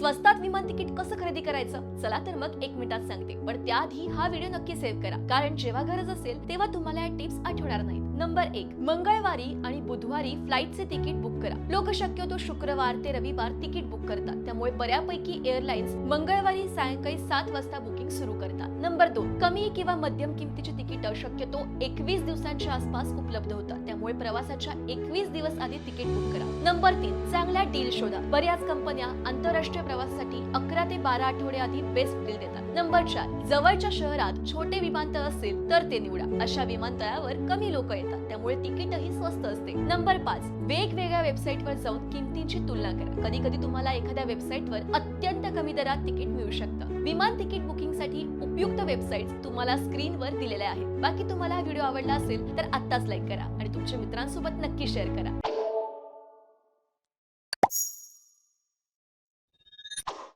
स्वस्तात विमान तिकीट कसं खरेदी करायचं? चला तर मग एक मिनिटात सांगते. पण त्याआधी हा व्हिडिओ नक्की सेव्ह करा. कारण जेव्हा गरज असेल तेव्हा तुम्हाला या टिप्स आठवणार नाहीत. नंबर एक मंगळवारी आणि बुधवारी फ्लाईटचे तिकीट बुक करा. लोक शक्यतो शुक्रवार ते रविवार तिकीट बुक करतात. त्यामुळे बऱ्यापैकी एअरलाइन्स मंगळवारी सायंकाळी सात वाजता बुकिंग सुरू करतात. नंबर दोन कमी किंवा मध्यम किमतीची तिकीट शक्यतो एकवीस दिवसांच्या आसपास उपलब्ध होतात. त्यामुळे प्रवासाच्या एकवीस दिवस आधी तिकीट बुक करा. नंबर तीन चांगल्या डील शोधा. बऱ्याच कंपन्या आंतरराष्ट्रीय प्रवासासाठी अकरा ते बारा आठवडे आधी बेस्ट डील देतात. नंबर चार जवळच्या शहरात छोटे विमानतळ असेल तर ते निवडा. अशा विमानतळावर कमी लोक येतात. त्यामुळे तिकीटही स्वस्त असते. नंबर पाच वेगवेगळ्या वेबसाईटवर जाऊन किमतींची तुलना करा. कधी कधी तुम्हाला एखाद्या वेबसाईटवर अत्यंत कमी दरात तिकीट मिळू शकतं. विमान तिकीट बुकिंगसाठी उपयुक्त वेबसाईट तुम्हाला स्क्रीनवर दिलेल्या आहेत. बाकी तुम्हाला हा व्हिडिओ आवडला असेल तर आत्ताच लाईक करा. आणि तुमच्या मित्रांसोबत नक्की शेअर करा.